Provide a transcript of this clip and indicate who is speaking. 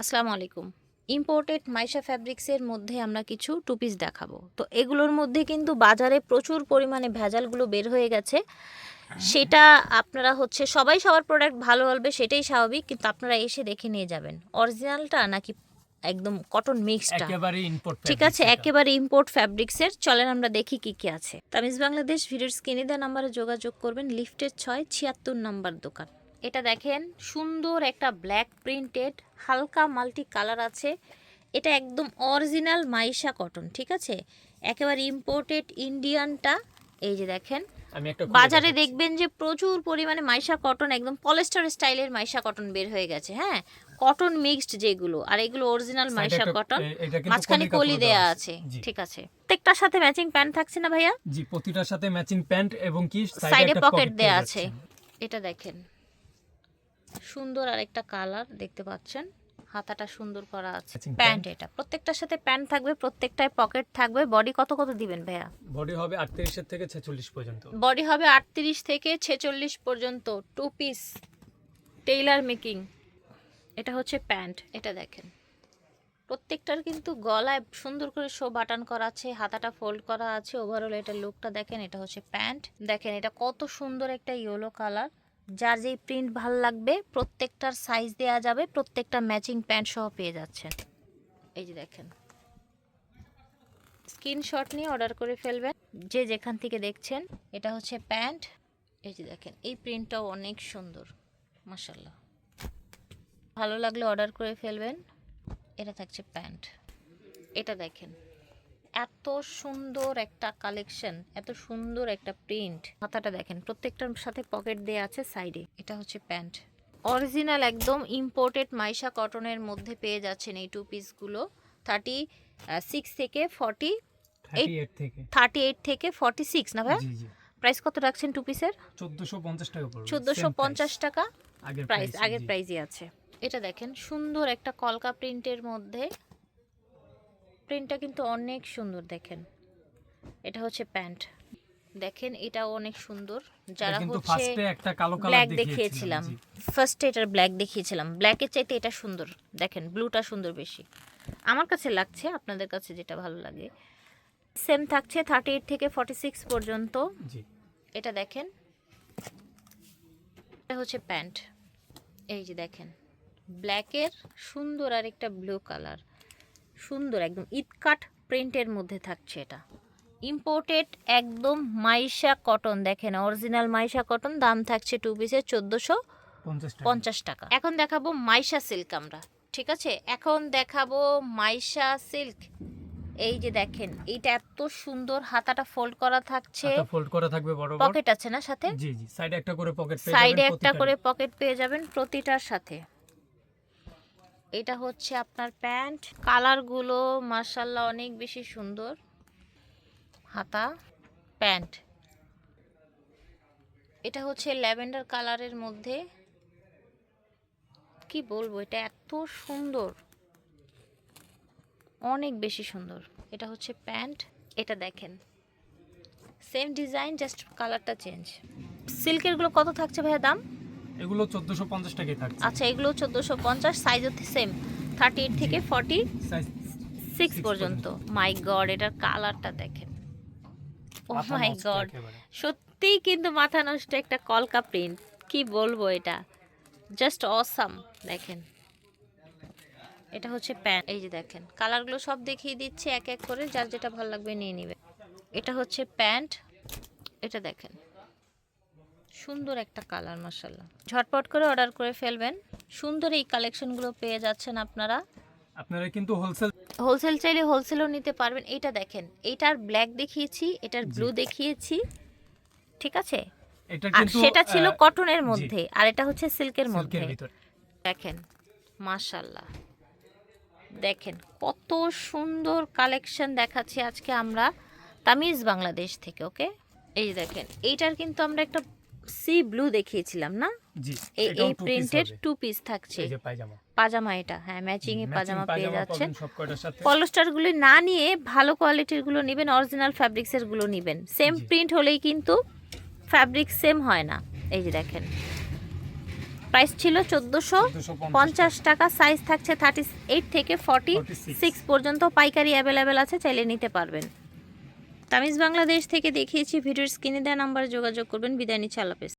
Speaker 1: আসসালামু আলাইকুম। ইম্পোর্টেড মাইশা ফ্যাব্রিক্সের মধ্যে আমরা কিছু টু পিস দেখাবো। তো এগুলোর মধ্যে কিন্তু বাজারে প্রচুর পরিমাণে ভেজালগুলো বের হয়ে গেছে। সেটা আপনারা হচ্ছে সবাই সবার প্রোডাক্ট ভালো বলবে সেটাই স্বাভাবিক কিন্তু আপনারা এসে দেখে নিয়ে যাবেন। অরিজিনালটা নাকি একদম কটন
Speaker 2: ইম্পোর্ট
Speaker 1: ঠিক আছে একেবারে ইম্পোর্ট ফ্যাব্রিক্সের চলেন আমরা দেখি কি কি আছে। তামিজ বাংলাদেশ ভিডিওর স্ক্রিনে দেওয়া নাম্বারে যোগাযোগ করবেন। লিফটের ছয় ছিয়াত্তর নাম্বার দোকান। এটা দেখেন সুন্দর একটা ব্ল্যাক প্রিন্টেড হালকা মাল্টি কালার আছে। এটা একদম অরিজিনাল মাইশা কটন ঠিক আছে? একেবারে ইম্পোর্টেড ইন্ডিয়ানটা এই যে দেখেন বাজারে দেখবেন যে প্রচুর পরিমাণে মাইশা কটন একদম পলেস্টার স্টাইলের মাইশা কটন বের হয়ে গেছে হ্যাঁ? কটন মিক্সড যেগুলো আর এগুলো অরিজিনাল মাইশা কটন মাঝখানে
Speaker 2: কলি
Speaker 1: দেয়া আছে ঠিক আছে। প্রত্যেকটার সাথে ম্যাচিং প্যান্ট থাকছে না ভাইয়া?
Speaker 2: জি প্রতিটার সাথে ম্যাচিং প্যান্ট এবং কি
Speaker 1: সাইডে পকেট দেয়া আছে। এটা দেখেন। সুন্দর আর একটা কালার দেখতে পাচ্ছেন। হাতাটা সুন্দর করা আছে। প্যান্ট এটা। প্রত্যেকটার সাথে প্যান্ট থাকবে প্রত্যেকটায় পকেট থাকবে। বডি কত কত দিবেন ভাইয়া?
Speaker 2: বডি হবে 38 এর থেকে 46 পর্যন্ত।
Speaker 1: বডি হবে আটত্রিশ থেকে ছেচল্লিশ পর্যন্ত। টু পিস টেইলার মেকিং এটা হচ্ছে প্যান্ট এটা দেখেন। প্রত্যেকটার কিন্তু গলায় সুন্দর করে শো বাটন করা আছে হাতাটা ফোল্ড করা আছে। ওভারঅল এটা লুকটা দেখেন এটা হচ্ছে প্যান্ট দেখেন এটা কত সুন্দর একটা ইয়েলো কালার যার যেই প্রিন্ট ভালো লাগবে, প্রত্যেকটার সাইজ দেয়া যাবে, প্রত্যেকটা ম্যাচিং প্যান্ট সহ পেয়ে যাচ্ছেন। এই যে দেখেন। স্ক্রিনশট নিয়ে অর্ডার করে ফেলবেন। যে যেখান থেকে দেখছেন, এটা হচ্ছে প্যান্ট এই যে দেখেন, এই প্রিন্টটাও অনেক সুন্দর। মাসাল্লাহ ভালো লাগলে অর্ডার করে ফেলবেন। এটা থাকছে প্যান্ট এটা দেখেন। এত সুন্দর একটা কালেকশন এত সুন্দর একটা প্রিন্ট হাতাটা দেখেন প্রত্যেকটার সাথে পকেট দেয়া আছে সাইডে এটা হচ্ছে প্যান্ট। অরিজিনাল একদম ইম্পোর্টেড মাইশা কটনের মধ্যে পেয়ে যাচ্ছেন এই টু পিসগুলো থার্টি সিক্স থেকে ফর্টি
Speaker 2: 38 থেকে।
Speaker 1: থার্টি এইট থেকে ফর্টি সিক্স না ভাই? প্রাইস কত রাখছেন টু পিসের
Speaker 2: 1450 টাকা পড়বে।
Speaker 1: চোদ্দোশো পঞ্চাশ টাকা। প্রাইস আগের
Speaker 2: জি।
Speaker 1: প্রাইজই আছে। এটা দেখেন সুন্দর একটা কলকা প্রিন্টের মধ্যে প্রিন্টটা কিন্তু অনেক সুন্দর দেখেন। এটা হচ্ছে প্যান্ট। দেখেন এটাও অনেক সুন্দর। যারা হচ্ছে ব্ল্যাক দেখিয়েছিলাম। ফার্স্টে এটার ব্ল্যাক দেখিয়েছিলাম। ব্ল্যাকের চাইতে এটা সুন্দর। দেখেন ব্লুটা সুন্দর বেশি। আমার কাছে লাগছে আপনাদের কাছে যেটা ভালো লাগে। সেম থাকছে থার্টি এইট থেকে ফর্টি সিক্স পর্যন্ত এটা দেখেন। এটা হচ্ছে প্যান্ট। এই যে দেখেন। ব্ল্যাকের সুন্দর আর একটা ব্লু কালার সুন্দর একদম ইটকাট প্রিন্টের মধ্যে থাকছে এটা। ইম্পোর্টেড একদম মাইশা কটন দেখেন অরিজিনাল মাইশা কটন দাম থাকছে টু পিসের চোদ্দোশো পঞ্চাশ টাকা। এখন দেখাবো মাইশা সিল্ক আমরা ঠিক আছে? এখন দেখাবো মাইশা সিল্ক এই যে দেখেন এইটা এত সুন্দর হাতাটা ফোল্ড করা থাকছে।
Speaker 2: ফোল্ড করা থাকবে বড়
Speaker 1: পকেট আছে না সাথে?
Speaker 2: জি জি সাইডে একটা করে পকেট
Speaker 1: সাইডে একটা করে পকেট পেয়ে যাবেন প্রতিটার সাথে। এটা হচ্ছে আপনার প্যান্ট। কালারগুলো মার্শাল্লাহ অনেক বেশি সুন্দর। হাতা, প্যান্ট। এটা হচ্ছে ল্যাভেন্ডার কালারের মধ্যে। কি বলব, এটা এত সুন্দর। অনেক বেশি সুন্দর। এটা হচ্ছে প্যান্ট। এটা দেখেন। সেম ডিজাইন, জাস্ট কালারটা চেঞ্জ। সিল্কেরগুলো কত থাকছে ভাইয়া দাম?
Speaker 2: এগুলো 1450 টাকায় থাকছে।
Speaker 1: আচ্ছা এগুলো চোদ্দোশো পঞ্চাশ সাইজ হচ্ছে সেম থার্টি এইট থেকে ফর্টি
Speaker 2: সাইজ
Speaker 1: সিক্স
Speaker 2: Six
Speaker 1: পর্যন্ত। মাই গড এটার কালারটা দেখেন। Oh my god. সত্যিই কিন্তু মাথা নষ্ট একটা কলকা প্রিন্ট কি বলব এটা? জাস্ট অসাম দেখেন। এটা হচ্ছে প্যান্ট এই যে দেখেন কালারগুলো সব দেখিয়ে দিচ্ছে এক এক করে। যার যেটা ভালো লাগবে নিয়ে নেবে। এটা হচ্ছে প্যান্ট। এটা দেখেন। সুন্দর একটা কালার মাসাল্লাহ ঝটপট করে অর্ডার করে ফেলবেন। সুন্দর এই কালেকশনগুলো পেয়ে যাচ্ছেন আপনারা।
Speaker 2: আপনারা কিন্তু হোলসেল
Speaker 1: হোলসেল চাইলে হোলসেলও নিতে পারবেন। এটা দেখেন এটার ব্ল্যাক দেখিয়েছি এটার ব্লু দেখিয়েছি। ঠিক আছে?
Speaker 2: এটা
Speaker 1: আর সেটা ছিল কটনের মধ্যে আর এটা হচ্ছে সিল্কের মধ্যে। দেখেন মাশাল্লাহ দেখেন কত সুন্দর কালেকশন দেখাচ্ছি আজকে আমরা তামিজ বাংলাদেশ থেকে ওকে? এই দেখেন এইটার কিন্তু আমরা একটা সি ব্লু দেখিয়েছিলাম না?
Speaker 2: জি
Speaker 1: এই প্রিন্টেড টু পিস থাকছে।
Speaker 2: এই যে পায়জামা।
Speaker 1: পাজামা এটা হ্যাঁ ম্যাচিং এ
Speaker 2: Matching
Speaker 1: পাজামা পেয়ে যাচ্ছেন।
Speaker 2: পাবেন সব
Speaker 1: পলস্টারগুলি না নিয়ে ভালো কোয়ালিটিরগুলো নেবেন অরিজিনাল ফ্যাব্রিক্সেরগুলো নেবেন সেম প্রিন্ট হলেই কিন্তু ফ্যাব্রিক সেম হয় না। এই যে দেখেন। প্রাইস ছিল চোদ্দোশো পঞ্চাশ টাকা সাইজ থাকছে থার্টি এইট থেকে ফর্টি সিক্স পর্যন্ত পাইকারি অ্যাভেলেবেল আছে চাইলে নিতে পারবেন। তামিজ বাংলাদেশ থেকে দেখিয়েছি ভিডিওর স্ক্রিনে দেওয়া নাম্বারে যোগাযোগ করবেন বিদায় নিচ্ছে আল্লাহ।